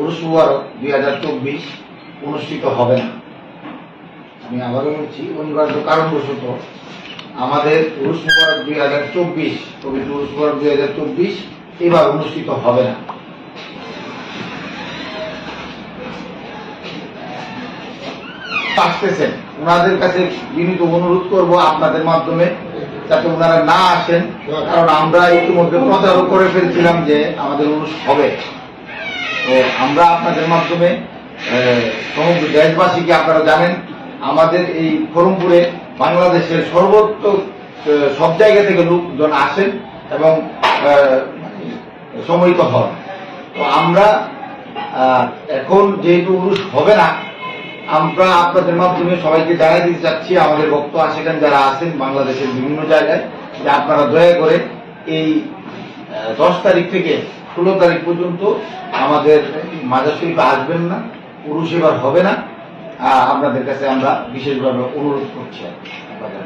উরুস মুবারক দুই হাজার চব্বিশ অনুষ্ঠিত হবে না। আমি আবারও বলছি, অনিবার্য কারণবশত আমাদের উরুস মুবারক দুই হাজার চব্বিশ, পবিত্র উরুস মুবারক দুই হাজার চব্বিশ এবার অনুষ্ঠিত হবে না। আসতেছেন। ওনাদের কাছে বিনীত অনুরোধ করব আপনাদের মাধ্যমে যাতে ওনারা না আসেন, কারণ আমরা ইতিমধ্যে প্রচারও করে ফেলছিলাম যে আমাদের অনুষ্ঠান হবে। তো আমরা আপনাদের মাধ্যমে সমগ্র দেশবাসীকে আপনারা জানেন, আমাদের এই ফরমপুরে বাংলাদেশের সর্বত্র সব জায়গা থেকে লোকজন আসেন এবং সমৃত হন। তো আমরা এখন যেহেতু উরুষ হবে না, আমরা আপনাদের মাধ্যমে সবাইকে জানাই দিতে চাচ্ছি, আমাদের বক্ত আশেখান যারা আছেন বাংলাদেশের বিভিন্ন জায়গায়, যে আপনারা দয়া করে এই দশ তারিখ থেকে ষোলো তারিখ পর্যন্ত আমাদের মাজার শরীফে আসবেন না, পুরুষ এবার হবে না আপনাদের কাছে আমরা বিশেষভাবে অনুরোধ করছি আপনাদের।